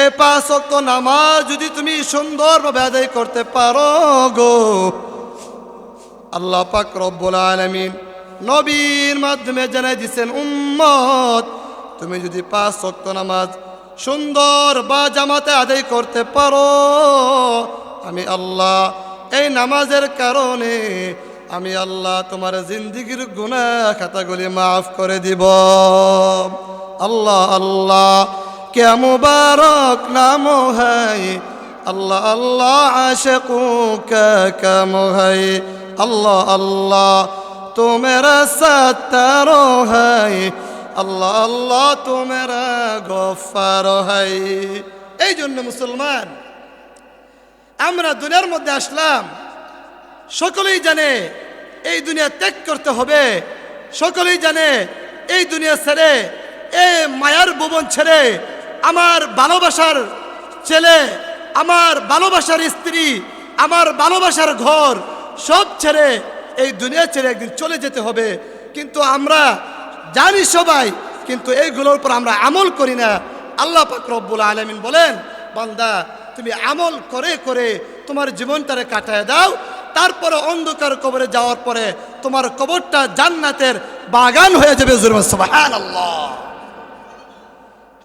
এ পাঁচ ওয়াক্ত নামাজ যদি তুমি সুন্দরভাবে আদায় করতে পারো গো। আল্লাহ পাক রব্বুল আলামিন নবীর মাধ্যমে জানাই দিচ্ছেন উম্মত, তুমি যদি পাঁচ ওয়াক্ত নামাজ সুন্দর বা জামাতে আদায় করতে পারো, আমি আল্লাহ এই নামাজের কারণে আমি আল্লাহ তোমার জিন্দিগির গুনাহ খাতাগুলি মাফ করে দিব। আল্লাহ আল্লাহ কে মুবারক নাম হয় আল্লাহ আল্লাহ আশকু কাম হয় আল্লাহ আল্লাহ মেরা সত্তারো হয় আল্লাহ আল্লাহ তো মেরা গফার হয় এই জন্য মুসলমান, আমরা দুনিয়ার মধ্যে আসলাম। সকলেই জানে এই দুনিয়া ত্যাগ করতে হবে। সকলেই জানে এই দুনিয়া ছেড়ে, এই মায়ার ভুবন ছেড়ে আমার ভালোবাসার ছেলে, আমার ভালোবাসার স্ত্রী, আমার ভালোবাসার ঘর, সব ছেড়ে এই দুনিয়া ছেড়ে একদিন চলে যেতে হবে। কিন্তু আমরা জানি সবাই, কিন্তু এইগুলোর উপর আমরা আমল করি না। আল্লাহ পাক রব্বুল আলমিন বলেন, বান্দা, তুমি আমল করে করে তোমার জীবনটারে কাটায় দাও। তারপরে অন্ধকার কবরে যাওয়ার পরে তোমার কবরটা জান্নাতের বাগান হয়ে যাবে সুবহানাল্লাহ।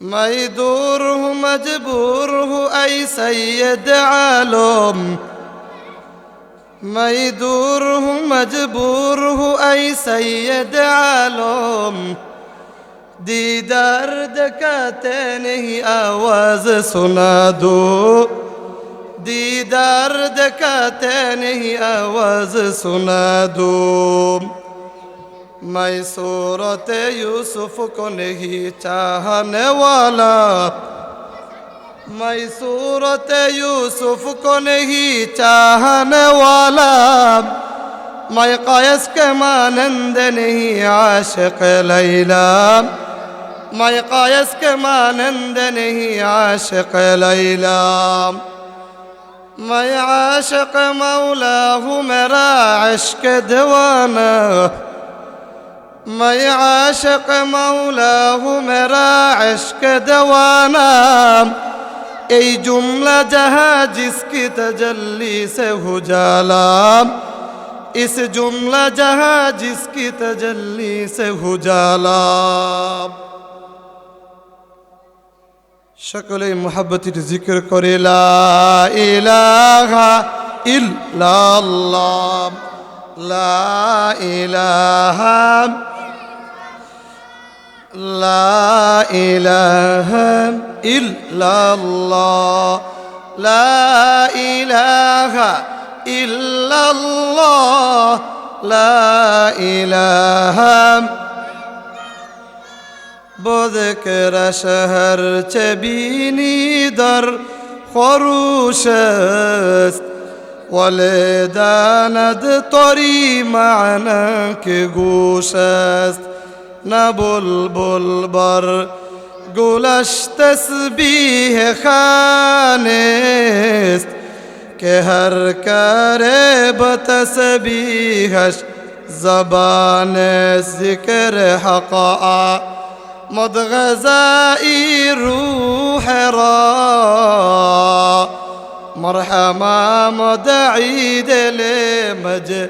ميدوره مجبوره أي سيد عالم. ميدوره مجبوره أي سيد عالم. دیدار دکاتے نہیں آواز سنا دو دیدار دکاتے آواز سنا دو میں صورت یوسف کو نہیں چاہنے والا میں صورت یوسف کو نہیں چاہنے والا میں قیس کے عاشق لیلا میں قیس کے مانند عاشق لیلا میں عاشق مولا ہوں میرا میں عاشق مولا ہوں میرا عشق دوانا. এই জুমলা জাহা জিসকি তজল্লি সে হুজালাম ইস জুমলা জাহা জিসকি তজল্লি সে হুজালাম সকলেই মোহাব্বতির জিকির করে, লা ইল্লাল্লাহ। লা لا إله إلا الله. لا إله إلا الله. لا إله. بذكر شهر تبيني در خروشست ولداند طري معناك قوشست گوش است نه بلبل بر گلش تسبیح خانه است که هر کاره به تسبیحش زبان ذکر حقا مدغزائي روح را مرحمة مدعيد لمج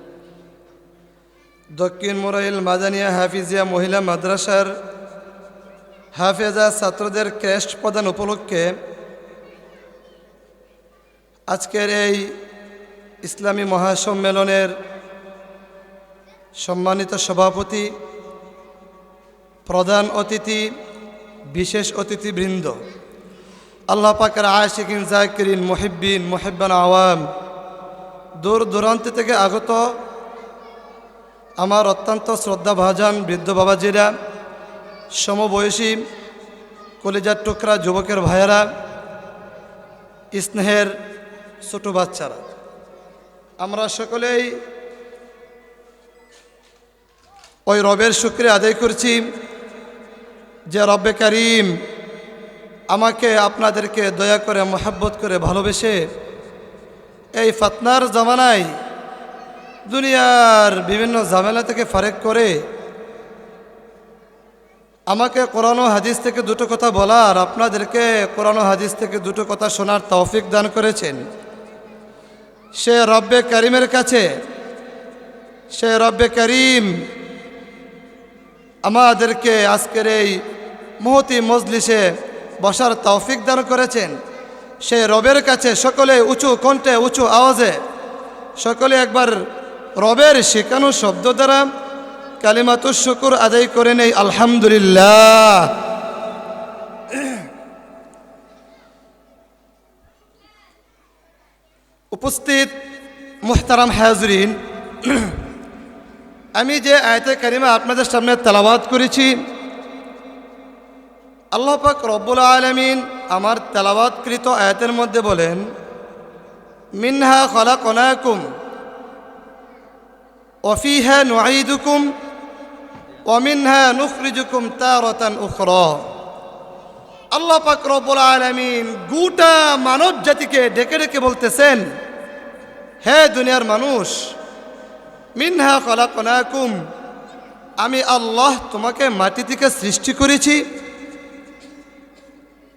দক্ষিণ মোরাইল মাদানিয়া হাফিজিয়া মহিলা মাদ্রাসার হাফেজা ছাত্রদের ক্রেস্ট প্রদান উপলক্ষে আজকের এই ইসলামী মহাসম্মেলনের সম্মানিত সভাপতি, প্রধান অতিথি, বিশেষ অতিথিবৃন্দ। আল্লাহ পাকের আশিকিন জাকিরিন, মহিব্বিন, মুহিব্বান আওয়াম দূর দূরান্ত থেকে আগত আমার অত্যন্ত শ্রদ্ধা ভাজন বৃদ্ধ বাবাজিরা, সমবয়সী কলিজার টুকরা যুবকের ভাইয়েরা, স্নেহের ছোট বাচ্চারা। আমরা সকলেই ওই রবের শুক্রিয়া আদায় করছি যে রব্বে করিম আমাকে আপনাদেরকে দয়া করে মহাব্বত করে ভালোবেসে এই ফাতনার জামানায় দুনিয়ার বিভিন্ন ঝামেলা থেকে ফারেক করে আমাকে কোরআন হাদিস থেকে দুটো কথা বলার, আপনাদেরকে কোরআন হাদিস থেকে দুটো কথা শোনার তৌফিক দান করেছেন। সে রব্বে করিমের কাছে, সে রব্বে করিম আমাদেরকে আজকের এই মহতি মজলিসে বসার তৌফিক দান করেছেন। সে রবের কাছে সকলে উঁচু কণ্ঠে উঁচু আওয়াজে সকলে একবার রবের শেখানো শব্দ দ্বারা কালিমাতুর শুকুর আদায় করে নেই, আলহামদুলিল্লাহ। উপস্থিত মুহতারাম হাজরিন, আমি যে আয়তে কারিমা আপনাদের সামনে তেলাবাদ করেছি, আল্লাহ পাক রব্বুল আলমিন আমার তেলাবাদকৃত আয়াতের মধ্যে বলেন, মিনহা খলা কনাকুম ওফিহা নুঈদুকুম ওমিনহা নুখরিজুকুম তারতান উখরা আল্লাহ পাক রব্বুল আলামিন গোটা মানব জাতিকে ডেকে ডেকে বলতেছেন, হে দুনিয়ার মানুষ, মিনহা খলাকনাকুম, আমি আল্লাহ তোমাকে মাটি থেকে সৃষ্টি করেছি।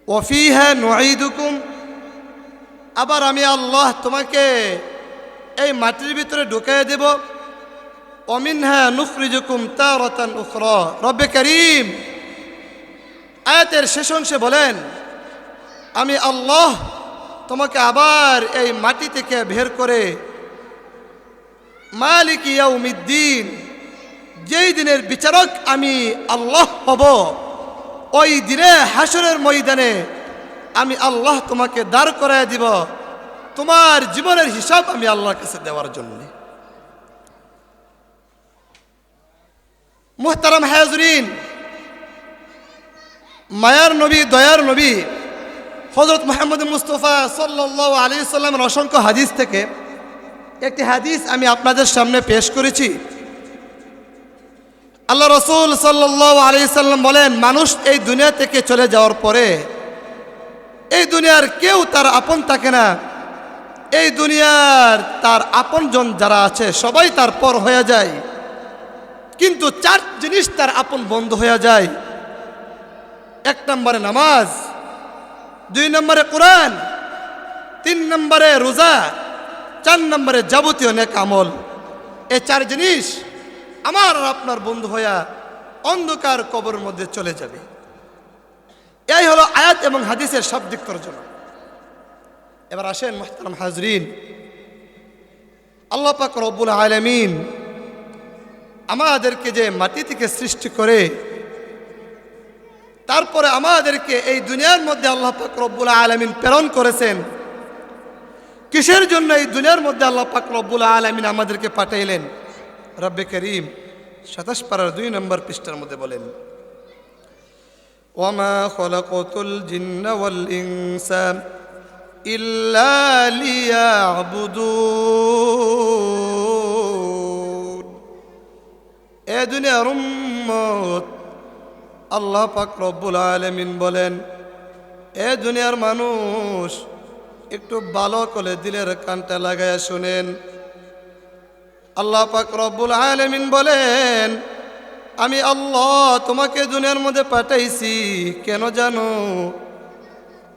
ওফিহা নুঈদুকুম, আবার আমি আল্লাহ তোমাকে এই মাটির ভিতরে ঢুকিয়ে দেব। অমিনহা নুখরিজুকুম তারতান উখরা। রব্বে করিম। আয়াতের শেষ অংশে বলেন, আমি আল্লাহ তোমাকে আবার এই মাটি থেকে বের করে মালিক ইয়াউমিদ্দিন, যেই দিনের বিচারক আমি আল্লাহ হব, ওই দিনে হাসরের ময়দানে আমি আল্লাহ তোমাকে দাঁড় করায় দিব, তোমার জীবনের হিসাব আমি আল্লাহর কাছে দেওয়ার জন্য। মুহতারাম হাজরিন মায়ার নবী, দয়ার নবী হজরত মোহাম্মদ মুস্তফা সাল্লাহ আলী সাল্লামের অসংখ্য হাদিস থেকে একটি হাদিস আমি আপনাদের সামনে পেশ করেছি। আল্লাহ রসুল সাল্লাহ আলী সাল্লাম বলেন, মানুষ এই দুনিয়া থেকে চলে যাওয়ার পরে, এই দুনিয়ার কেউ তার আপন থাকে না। এই দুনিয়ার তার আপনজন যারা আছে, সবাই তার পর হয়ে যায়। কিন্তু চার জিনিস তার আপন বন্ধ হয়ে যায়। এক নম্বরে নামাজ, দুই নম্বরে কোরআন, তিন নম্বরে রোজা, চার নম্বরে যাবতীয় নেক আমল। এ চার জিনিস আমার আপনার বন্ধু হইয়া অন্ধকার কবরের মধ্যে চলে যাবে। এই হলো আয়াত এবং হাদিসের সব শাব্দিক তর্জমা। এবার আসেন মোহতারাম হাজরিন। আল্লাহ পাক রব্বুল আলমিন আমাদেরকে যে মাটি থেকে সৃষ্টি করে, তারপরে আমাদেরকে এই দুনিয়ার মধ্যে আল্লাহ পাক রব্বুল আলমিন প্রেরণ করেছেন। কিসের জন্য এই দুনিয়ার মধ্যে আল্লাহ পাক রব্বুল আলমিন আমাদেরকে পাঠাইলেন? রব্বে করিম, সাতাশ পাড়ার দুই নম্বর পৃষ্ঠার মধ্যে বলেন, ওমা খলকতুল জিন্ন ওয়াল ইনসা ইল্লা দুনিয়ার উম্মত। আল্লাহ পাক রব্বুল আলমিন বলেন, এ দুনিয়ার মানুষ, একটু ভালো করে দিলের কানটা লাগায় শুনেন। আল্লাহ পাক রব্বুল আলমিন বলেন, আমি আল্লাহ তোমাকে দুনিয়ার মধ্যে পাঠাইছি, কেন জানো?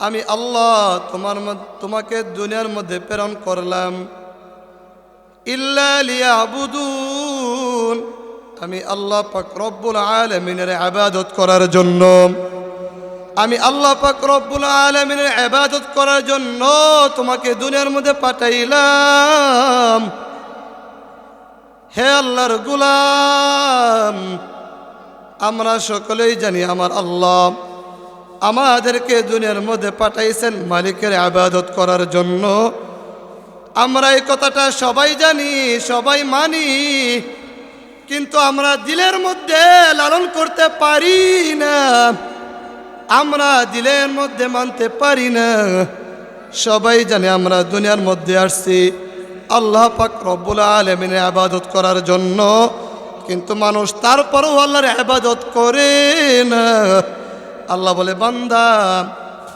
আমি আল্লাহ তোমার তোমাকে দুনিয়ার মধ্যে প্রেরণ করলাম। ইল্লা লিয়াবুদুন। আমি আল্লাহ পাক রব্বুল আলমিনের আবাদত করার জন্য, আমি আল্লাহ পাক রব্বুল আলমিনের আবাদত করার জন্য তোমাকে দুনিয়ার মধ্যে পাঠাইলাম। হে আল্লাহর গুলাম, আমরা সকলেই জানি আমার আল্লাহ আমাদেরকে দুনিয়ার মধ্যে পাঠাইছেন মালিকের আবাদত করার জন্য। আমরা এই কথাটা সবাই জানি, সবাই মানি। কিন্তু আমরা দিলের মধ্যে লালন করতে পারি না। আমরা দিলের মধ্যে মানতে পারি না। সবাই জানে আমরা দুনিয়ার মধ্যে আসছি। আল্লাহ পাক রব্বুল আলমিনের আবাদত করার জন্য। কিন্তু মানুষ তারপরেও আল্লাহর আবাদত করে না। আল্লাহ বলে, বান্দা,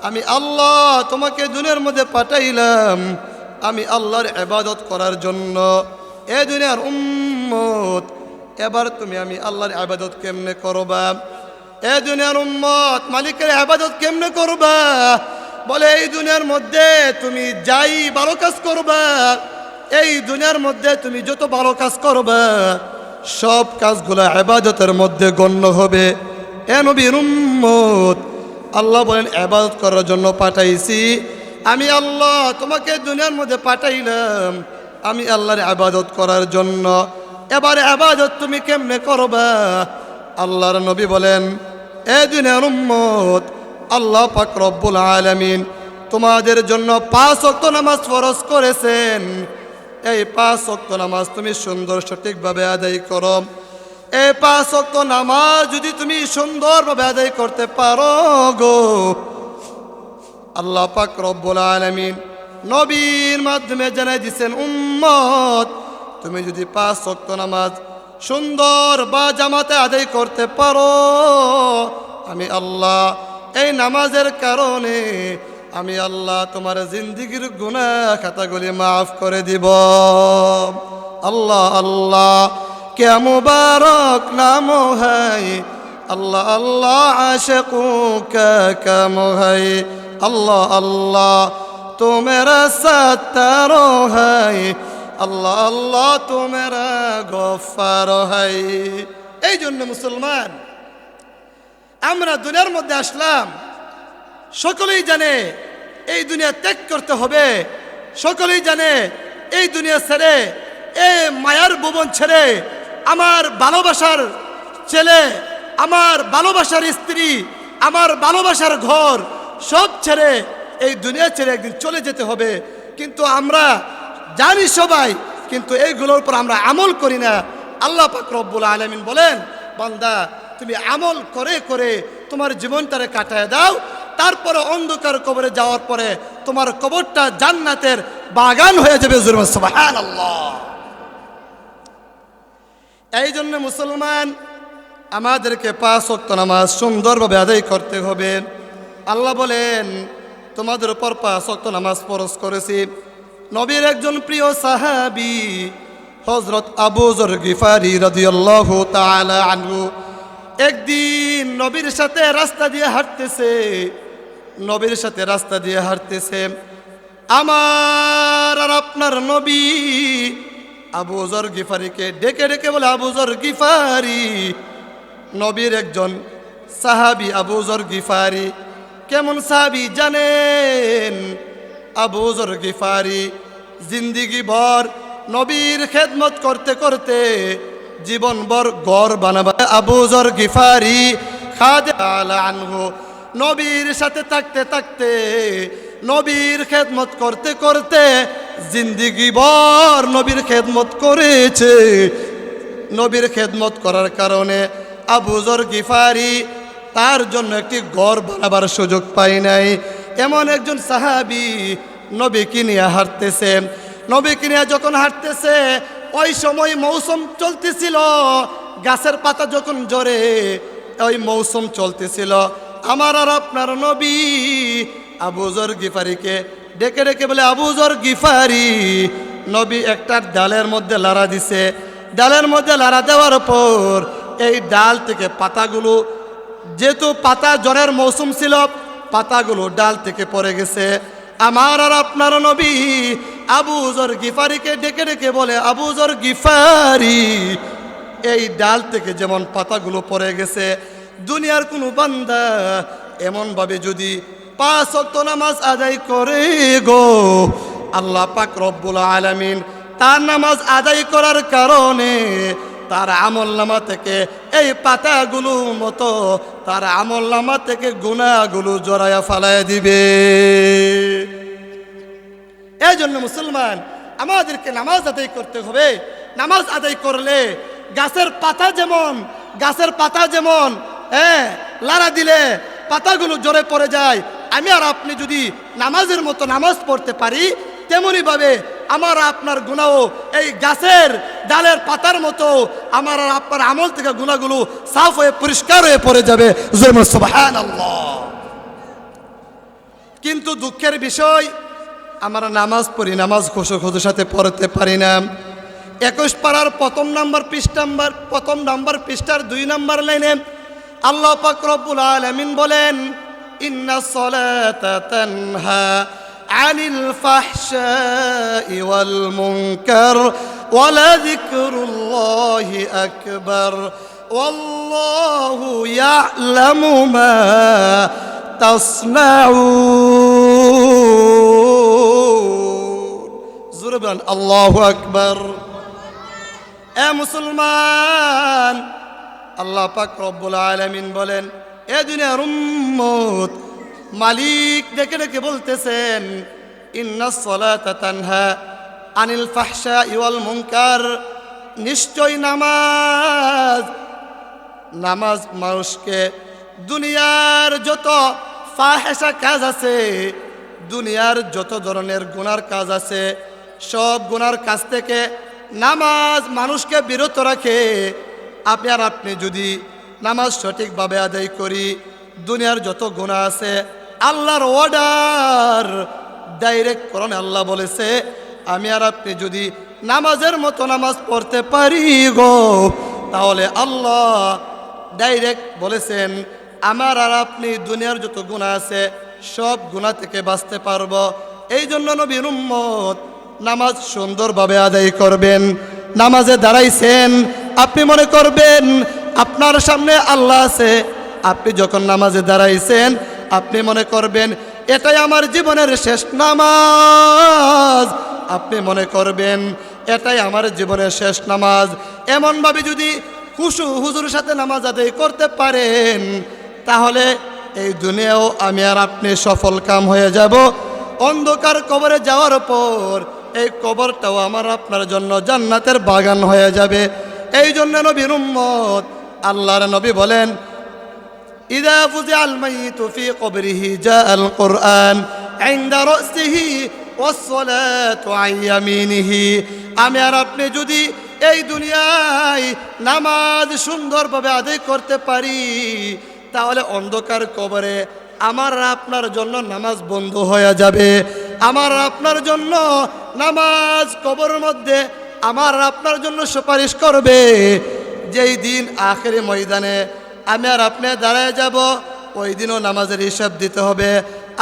আমি আল্লাহ তোমাকে দুনিয়ার মধ্যে পাঠাইলাম। আমি আল্লাহর আবাদত করার জন্য। এ দুনিয়ার উম্মত এবার তুমি আমি আল্লাহর আবাদত কেমনে করবা? এ দুনিয়ার উম্মত, মালিকের আবাদত কেমনে করবা? বলে, এই দুনিয়ার মধ্যে তুমি যাই ভালো কাজ করবা, এই দুনিয়ার মধ্যে তুমি যত ভালো কাজ করবা, সব কাজগুলো আবাদতের মধ্যে গণ্য হবে। এ নবীর উম্মত, আল্লাহ বলেন, আবাদত করার জন্য পাঠাইছি। আমি আল্লাহ তোমাকে দুনিয়ার মধ্যে পাঠাইলাম, আমি আল্লাহর আবাদত করার জন্য। এবার আবাদত তুমি কেমনে করবা? আল্লাহর নবী বলেন, এ দুনিয়ার উম্মত, আল্লাহ পাক রব্বুল আলামিন তোমাদের জন্য পাঁচ অক্ত নামাজ ফরজ করেছেন। এই পাঁচ অক্ত নামাজ তুমি সুন্দর সঠিকভাবে আদায় করো। এই পাঁচ অক্ত নামাজ যদি তুমি সুন্দরভাবে আদায় করতে পারো গো। আল্লাহ পাক রব্বুল আলামিন নবীর মাধ্যমে জানাই দিছেন, উম্মত তুমি যদি পাঁচ অক্ত নামাজ সুন্দর বা জামাতে আদায় করতে পারো, আমি আল্লাহ এই নামাজের কারণে আমি আল্লাহ তোমার জিন্দিগির গুণা খাতাগুলি মাফ করে দিব। আল্লাহ আল্লাহ কে মুবারক নাম হাই। আল্লাহ আল্লাহ আশকু কাম হাই। আল্লাহ আল্লাহ তো মেরা হাই। আল্লাহ আল্লাহ তো মেরা গফার হাই এই জন্য মুসলমান, আমরা দুনিয়ার মধ্যে আসলাম, সকলেই জানে এই দুনিয়া ত্যাগ করতে হবে, সকলেই জানে এই দুনিয়া ছেড়ে, এ মায়ার ভুবন ছেড়ে আমার ভালোবাসার ছেলে, আমার ভালোবাসার স্ত্রী, আমার ভালোবাসার ঘর সব ছেড়ে এই দুনিয়া ছেড়ে একদিন চলে যেতে হবে। কিন্তু আমরা জানি সবাই, কিন্তু এইগুলোর উপর আমরা আমল করি না। আল্লাহ পাক রব্বুল আলমিন বলেন, বান্দা, তুমি আমল করে করে তোমার জীবনটারে কাটায় দাও, তারপরে অন্ধকার কবরে যাওয়ার পরে তোমার কবরটা জান্নাতের বাগান হয়ে যাবে আল্লাহ এই জন্য মুসলমান, আমাদেরকে পাঁচ ওয়াক্ত নামাজ সুন্দরভাবে আদায় করতে হবে। আল্লাহ বলেন, তোমাদের উপর পাঁচ ওয়াক্ত নামাজ ফরজ করেছি। নবীর একজন প্রিয় সাহাবি হজরত আবু জর গিফারি রাদিয়াল্লাহু আনহু, একদিন নবীর সাথে রাস্তা দিয়ে হাঁটতেছে। নবীর সাথে রাস্তা দিয়ে হাঁটতেছে। আমার আর আপনার নবী, আবু জর গিফারিকে ডেকে ডেকে বলে, আবু জর গিফারি। নবীর একজন সাহাবি, আবু জর গিফারি, কেমন সাহাবি জানেন? আবু জর গিফারি। জিন্দিগি ভর নবীর খেদমত করতে করতে জীবন ভর গড় বানাবা আবু জর গিফারি। খাদে আনহু নবীর সাথে থাকতে থাকতে, নবীর খেদমত করতে করতে জিন্দিগি ভর নবীর খেদমত করেছে। নবীর খেদমত করার কারণে আবুজর গিফারি তার জন্য একটি গড় বানাবার সুযোগ পাই নাই। এমন একজন সাহাবি নবীকে নিয়ে হাঁটতেছে। নবীকে নিয়ে যখন হাঁটতেছে, ওই সময় মৌসুম চলতেছিল। গাছের পাতা যখন জরে ওই মৌসুম চলতেছিল। আমার আর আপনার নবী আবুজর গিফারিকে ডেকে ডেকে বলে আবুজর গিফারি। নবী একটা ডালের মধ্যে লাড়া দিছে। ডালের মধ্যে লাড়া দেওয়ার পর এই ডাল থেকে পাতাগুলো, যেহেতু পাতা জ্বরের মৌসুম ছিল পাতাগুলো ডাল থেকে পড়ে গেছে। আমার আর আপনার নবী আবুজর গিফারিকে ডেকে ডেকে বলে আবুজর গিফারি, এই ডাল থেকে যেমন পাতাগুলো পড়ে গেছে, দুনিয়ার কোনো বান্দা এমনভাবে যদি পাঁচ ওয়াক্ত নামাজ আদায় করে গো, আল্লাহ পাক রব্বুল আলামিন তার নামাজ আদায় করার কারণে তার আমল নামা থেকে এই পাতাগুলো মতো তার আমল নামা থেকে গুণাগুলো জড়াইয়া ফালাইয়া দিবে। এই জন্য মুসলমান, আমাদেরকে নামাজ আদায় করতে হবে। নামাজ আদায় করলে গাছের পাতা যেমন, গাছের পাতা যেমন হ্যাঁ লাড়া দিলে পাতাগুলো জোরে পড়ে যায়। আমি আর আপনি যদি নামাজের মতো নামাজ পড়তে পারি তেমনি ভাবে আমার আপনার গুণাও এই গাছের ডালের পাতার মতো আমার আর আপনার আমল থেকে গুণাগুলো সাফ হয়ে, পরিষ্কার হয়ে পড়ে যাবে। কিন্তু দুঃখের বিষয়, আমরা নামাজ পড়ি, নামাজ খুশো খুশুর সাথে পড়তে পারি না। একুশ পাড়ার প্রথম নাম্বার পৃষ্ঠা, নাম্বার প্রথম নাম্বার পৃষ্ঠার দুই নাম্বার লাইনে আল্লাহ পাক আলামিন বলেন, ইন্না সলে সলাতা তানহা আনিল ফাহশাই ওয়াল মুনকার ওয়ালাযিকরুল্লাহি আকবার والله يعلم ما تصنعون জুরবান আল্লাহু আকবার এ মুসলমান আল্লাহ পাক রব্বুল আলামিন বলেন এ দুনিয়ার উম্মত মালিক ডেকে ডেকে বলতেছেন, ইন্না সলাতা তানহা আনিল ফাহশা ইওয়াল মুনকার। নিশ্চয় নামাজ নামাজ মানুষকে দুনিয়ার যত ফাহেসা কাজ আছে, দুনিয়ার যত ধরনের গুনার কাজ আছে, সব গুনার কাজ থেকে নামাজ মানুষকে বিরত রাখে। আপনি আর আপনি যদি নামাজ সঠিকভাবে আদায় করি, দুনিয়ার যত গুণা আছে আল্লাহর অর্ডার ডাইরেক্ট করণে আল্লাহ বলেছে, আমি আর আপনি যদি নামাজের মতো নামাজ পড়তে পারি গো, তাহলে আল্লাহ ডাইরেক্ট বলেছেন, আমার আর আপনি দুনিয়ার যত গুণা আছে, সব গুণা থেকে বাঁচতে পারব। এই জন্য নবীর উম্মত নামাজ সুন্দরভাবে আদায় করবেন। নামাজে দাঁড়াইছেন, আপনি মনে করবেন, আপনার সামনে আল্লাহ আছে। আপনি যখন নামাজে দাঁড়াইছেন আপনি মনে করবেন, এটাই আমার জীবনের শেষ নামাজ। আপনি মনে করবেন, এটাই আমার জীবনের শেষ নামাজ। এমনভাবে যদি খুশু হুজুরের সাথে নামাজ আদায় করতে পারেন, তাহলে এই দুনিয়াও আমি আর আপনি সফল কাম হয়ে যাব। অন্ধকার কবরে যাওয়ার পর এই কবরটাও আমার আপনার জন্য জান্নাতের বাগান হয়ে যাবে। এই জন্য নবীর উম্মত, আল্লাহর নবী বলেন إذا فزع الميت في قبره جاء القرآن عند رأسه والصلاة عن يمينه আমি আর আপনি যদি এই দুনিয়ায় নামাজ সুন্দরভাবে আদায় করতে পারি তাহলে অন্ধকার কবরে আমার আর আপনার জন্য নামাজ বন্ধ হয়ে যাবে আমার আর আপনার জন্য নামাজ কবরের মধ্যে আমার আর আপনার জন্য সুপারিশ করবে যেই দিন আখেরি ময়দানে আমি আর আপনি দাঁড়ায় যাব। ওই দিনও নামাজের হিসাব দিতে হবে।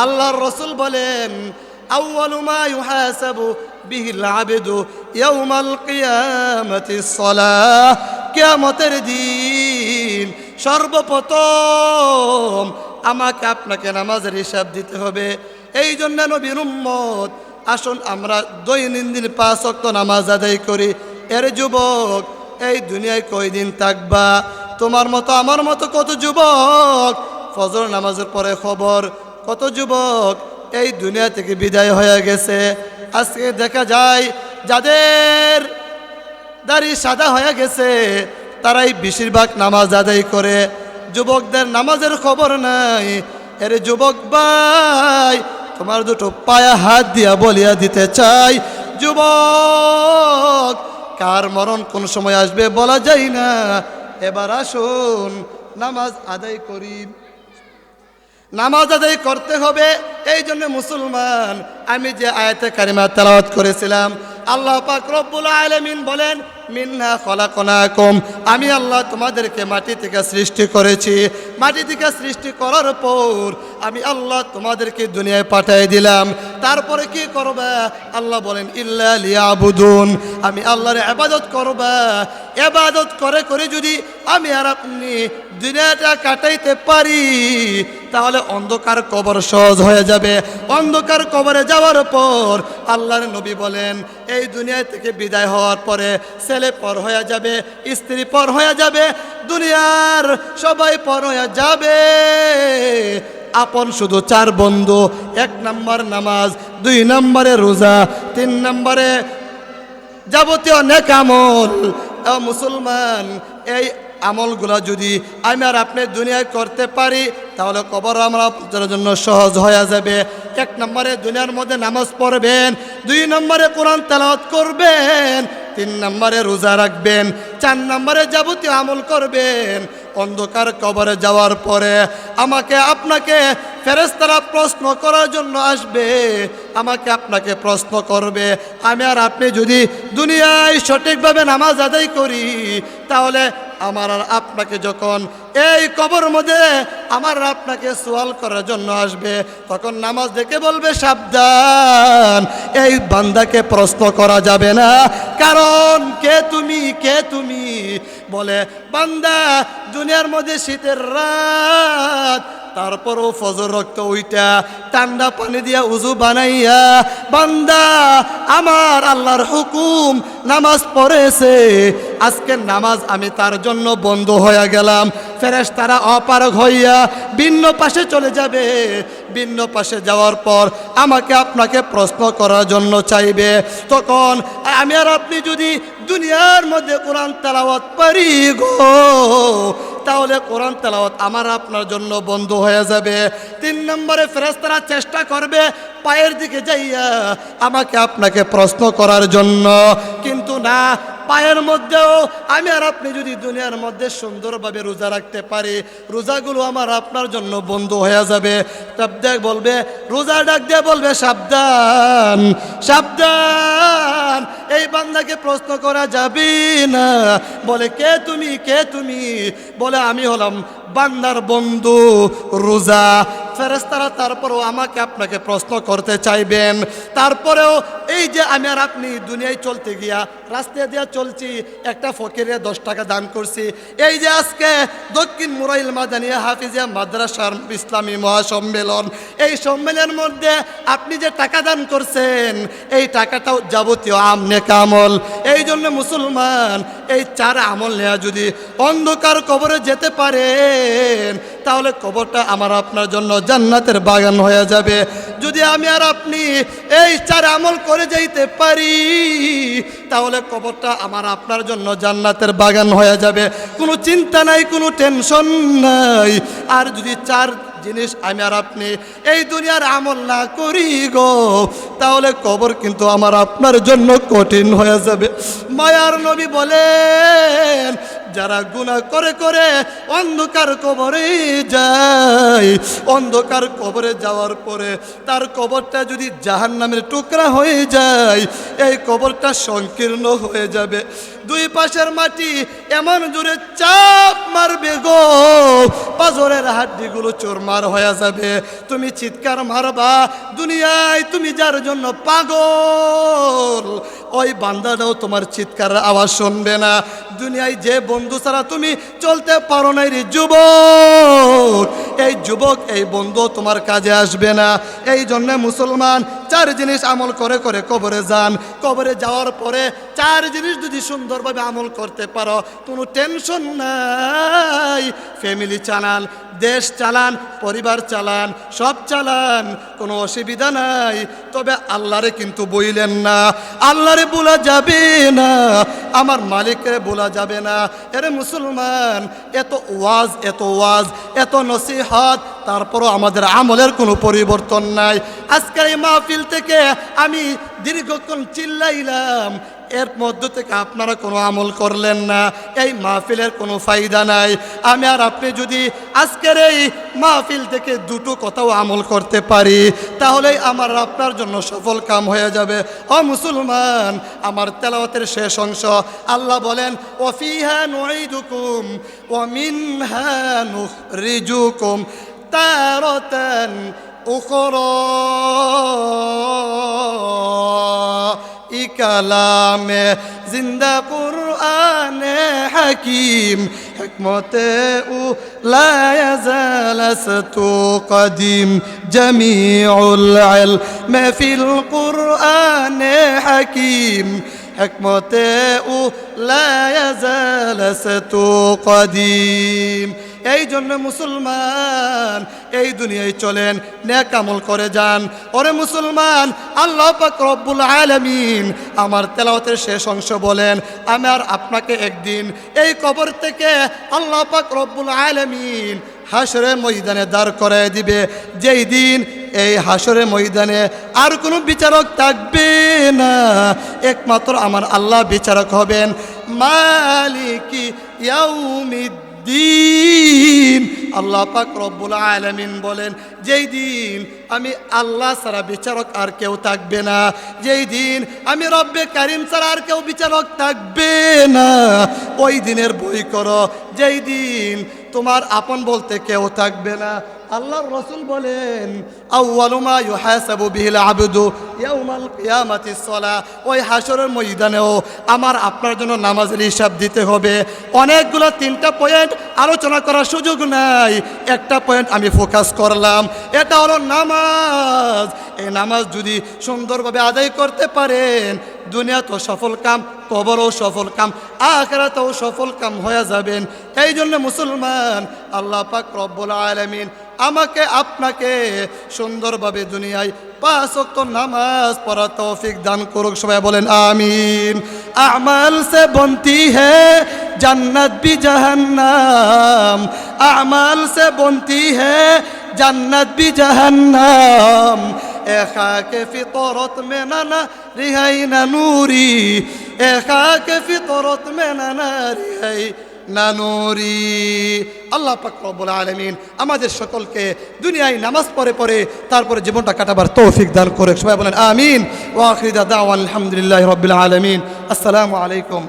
আল্লাহর রসুল বলেন, আউয়ালু মা ইউহাসাবু বিহিল আবেদু ইয়াউমাল কিয়ামতি সলাহ। কিয়ামতের দিন সর্বপ্রথম আমাকে আপনাকে নামাজের হিসাব দিতে হবে। এই জন্য নবীর উম্মত, আসুন আমরা দৈনন্দিন পাঁচ অক্ত নামাজ আদায় করি। এর যুবক, এই দুনিয়ায় কয়দিন থাকবা? তোমার মতো, আমার মতো কত যুবক? ফজর নামাজের পরে খবর, কত যুবক? এই দুনিয়া থেকে বিদায় হয়ে গেছে। আজকে দেখা যায়, যাদের দাড়ি সাদা হয়ে গেছে, তারাই বেশিরভাগ নামাজ আদায় করে। যুবকদের নামাজের খবর নাই। এর যুবক ভাই, তোমার দুটো পায়া হাত দিয়া বলিয়া দিতে চাই। যুবক, কার মরণ কোন সময় আসবে বলা যায় না। এবার আসুন, নামাজ আদায় করি। নামাজ আদায় করতে হবে এই জন্য মুসলমান, আমি যে আয়াতে কারিমা তালাওয়াত করেছিলাম আল্লাহ পাক রব্বুল আলামিন বলেন, মিন্না খলাকনাকুম। আমি আল্লাহ তোমাদেরকে মাটি থেকে সৃষ্টি করেছি। মাটি থেকে সৃষ্টি করার পর আমি আল্লাহ তোমাদেরকে দুনিয়ায় পাঠিয়ে দিলাম। তারপরে কি করবে? আল্লাহ বলেন, ইল্লা লিয়াবুদুন। আমি আল্লাহর আবাদত করবা। এবাদত করে করে যদি আমি আর আপনি দুনিয়াটা কাটাইতে পারি, তাহলে অন্ধকার কবর সহজ হয়ে যাবে। অন্ধকার কবরে যাওয়ার পর আল্লাহর নবী বলেন, এই দুনিয়া থেকে বিদায় হওয়ার পরে ছেলে পর হয়ে যাবে, স্ত্রী পর হয়ে যাবে, দুনিয়ার সবাই পর হয়ে যাবে। আপন শুধু চার বন্ধু, এক নম্বর নামাজ, দুই নম্বরে রোজা, তিন নম্বরে যাবতীয় নেক আমল। মুসলমান, এই আমলগুলো যদি আমি আর আপনি দুনিয়ায় করতে পারি, তাহলে কবর আমরা জন্য সহজ হয়ে যাবে। এক নম্বরে দুনিয়ার মধ্যে নামাজ পড়বেন, দুই নম্বরে কোরআন তেলাওয়াত করবেন, তিন নম্বরে রোজা রাখবেন, চার নম্বরে যাবতীয় আমল করবেন। অন্ধকার কবরে যাওয়ার পরে আমাকে আপনাকে ফেরেস্তারা প্রশ্ন করার জন্য আসবে, আমাকে আপনাকে প্রশ্ন করবে, আমি আর আপনি যদি দুনিয়ায় সঠিকভাবে নামাজ আদায় করি, তাহলে আমার আর আপনাকে যখন এই কবর মধ্যে আমার আপনাকে সোয়াল করার জন্য আসবে, তখন নামাজ দেখে বলবে, সাবধান, এই বান্দাকে প্রশ্ন করা যাবে না। কারণ কে তুমি কে তুমি? বলে, বান্দা, দুনিয়ার মধ্যে শীতের রাত তারপরও ফজর রক্ত ওইটা, ঠান্ডা পানি দিয়া উজু বানাইয়া, বান্দা, আমার আল্লাহর হুকুম, নামাজ পড়েছে, আজকে নামাজ আমি তার জন্য বন্ধ হয়ে গেলাম। ফেরেশ তারা অপারগ হইয়া ভিন্ন পাশে চলে যাবে। ভিন্ন পাশে যাওয়ার পর আমাকে আপনাকে প্রশ্ন করার জন্য চাইবে। তখন, আমি আর আপনি যদি দুনিয়ার মধ্যে কোরআন তেলাওয়াত পারি গো তাহলে কোরআন তেলাওয়াত আমার আপনার জন্য বন্ধ হয়ে যাবে। তিন নম্বরে ফেরেস্তারা চেষ্টা করবে পায়ের দিকে যাইয়া আমাকে আপনাকে প্রশ্ন করার জন্য। কিন্তু না, পায়ের মধ্যেও আমি আর আপনি যদি দুনিয়ার মধ্যে সুন্দরভাবে রোজা রাখতে পারি, রোজাগুলো আমার আপনার জন্য বন্ধ হয়ে যাবে। দেখ বলবে, রোজা ডাক দিয়ে বলবে, সাবধান সাবধান। এই বান্দাকে প্রশ্ন করা যাবে না। বলে, কে তুমি? কে তুমি? বলে, আমি হলাম বান্দার বন্ধু রোজা। ফেরেস্তারা তারপরেও আমাকে আপনাকে প্রশ্ন করতে চাইবেন। তারপরেও এই যে আমি আর আপনি দুনিয়ায় চলতে গিয়া রাস্তা দিয়া চলছি, একটা ফকিরে দশ টাকা দান করছি, এই যে আজকে দক্ষিণ মুরাইল মাদানিয়া হাফিজিয়া মাদ্রাসার ইসলামী মহাসম্মেলন, এই সম্মেলনের মধ্যে আপনি যে টাকা দান করছেন, এই টাকাটাও যাবতীয় আমনে কামল এই জন্য মুসলমান, এই চার আমল নেয়া যদি অন্ধকার কবরে যেতে পারেন তাহলে কবরটা আমার আপনার জন্য জান্নাতের বাগান হয়ে যাবে। যদি আমি আর আপনি এই চার আমল করে যাইতে পারি, তাহলে কবরটা আমার আপনার জন্য জান্নাতের বাগান হয়ে যাবে। কোনো চিন্তা নাই, কোনো টেনশন নাই। আর যদি চার জিনিস আমি আর আপনি এই দুনিয়ার আমল না করি গো, তাহলে কবর কিন্তু আমার আপনার জন্য কঠিন হয়ে যাবে। মায়ার নবী বলেন যারা গুণা করে করে অন্ধকার কবরে যায়। অন্ধকার কবরে যাওয়ার পরে তার কবরটা যদি জাহান নামের টুকরা হয়ে যায়, এই কবরটা সংকীর্ণ হয়ে যাবে। দুই পাশের মাটি এমন জোরে চাপ মারবে গো। পাজরের হাড্ডিগুলো চোরমার হয়ে যাবে। তুমি চিৎকার মারবা, দুনিয়ায় তুমি যার জন্য পাগল। ওই বান্দাটাও তোমার চিৎকার আওয়াজ শুনবে না। দুনিয়ায় যে বন্ধু ছাড়া তুমি চলতে পারো না রে যুবক। এই যুবক, এই বন্ধু তোমার কাজে আসবে না। এই জন্য মুসলমান চার জিনিস আমল করে করে কবরে যান। কবরে যাওয়ার পরে চার জিনিস যদি সুন্দরভাবে আমল করতে পারো, কোনো টেনশন নাই। ফ্যামিলি চালান, দেশ চালান, পরিবার চালান, সব চালান, কোনো অসুবিধা নাই। তবে আল্লাহরে কিন্তু বইলেন না। আল্লাহরে বলা যাবে না। আমার মালিকরে বলা যাবে না। এরে মুসলমান, এত ওয়াজ এত ওয়াজ, এত নসিহত, তারপরও আমাদের আমলের কোনো পরিবর্তন নাই। আজকের এই মাহফিল থেকে আমি দীর্ঘক্ষণ চিল্লাইলাম। এর মধ্য থেকে আপনারা কোনো আমল করলেন না, এই মাহফিলের কোনো ফায়দা নাই। আমি আর আপনি যদি আজকের এই মাহফিল থেকে দুটো কথাও আমল করতে পারি, তাহলেই আমার আপনার জন্য সফল কাম হয়ে যাবে। অ মুসলমান, আমার তেলাওয়াতের শেষ অংশ। আল্লাহ বলেন, ওফিহা নুইদুকুম ওমিনহা নুখরিজুকুম তারতান উখরা। ইকালামে জিন্দা কুরআনে হাকিম حكمته لا يزال ستقدم جميع العلم في القرآن حكيم حكمته لا يزال ستقدم এই জন্য মুসলমান এই দুনিয়ায় চলেন, নেক আমল করে যান। ওরে মুসলমান, আল্লাহ পাক রব্বুল আলামিন আমার তেলাওয়াতের শেষ অংশ বলেন, আমি আর আপনাকে একদিন এই কবর থেকে আল্লাহ পাক রব্বুল আলামিন হাসরের ময়দানে দাঁড় করায় দিবে। যেই দিন এই হাসরের ময়দানে আর কোনো বিচারক থাকবে না। একমাত্র আমার আল্লাহ বিচারক হবেন মালিকি ইয়াউমিদ্দিন। দিন। আল্লাহ পাক রব্বুল আলমিন বলেন, যেই দিন আমি আল্লাহ ছাড়া বিচারক আর কেউ থাকবে না। যেই দিন আমি রব্বে কারিম ছাড়া আর কেউ বিচারক থাকবে না। ওই দিনের বই করো। যেই দিন তোমার আপন বলতে কেউ থাকবে না। আল্লাহর রসুল বলেন আউয়ালুমা ইউহাসাবু বিহিল আবদু ইয়াউমাল কিয়ামাতিস সালাহ ওই হাসরের ময়দানেও আমার আপনার জন্য নামাজের হিসাব দিতে হবে। অনেকগুলো তিনটা পয়েন্ট আলোচনা করার সুযোগ নাই। একটা পয়েন্ট আমি ফোকাস করলাম, এটা হলো নামাজ। এই নামাজ যদি সুন্দরভাবে আদায় করতে পারেন দুনিয়া তো সফল কাম, কবরও সফল কাম, আখেরাতেও সফল কাম হয়ে যাবেন। এই জন্য মুসলমান, আল্লাহ পাক রব্বুল আলামিন আমাকে আপনাকে সুন্দরভাবে দুনিয়ায় পাঁচ অক্ত নামাজ পড়া তৌফিক দান করুক। সবাই বলেন আমিন। আমাল সে বন্তি হে, জান্নাত বি জাহান্নাম। আমাল সে বন্তি হে, জান্নাত বি জাহান্নাম। একাকে ফিতরত মে নানা রিহাই না নুরি। একাকে ফিতরত মে নানা রিহাই নানুরি আল্লাহ পাক রব্বুল আলামিন আমাদের সকলকে দুনিয়ায় নামাজ পড়ে পড়ে তারপরে জীবনটা কাটাবার তৌফিক দান করে সবাই বলেন, আমিন। ওয়া আখিরি দাওয়ান আলহামদুলিল্লাহ রাব্বিল আলামিন। আসসালামু আলাইকুম।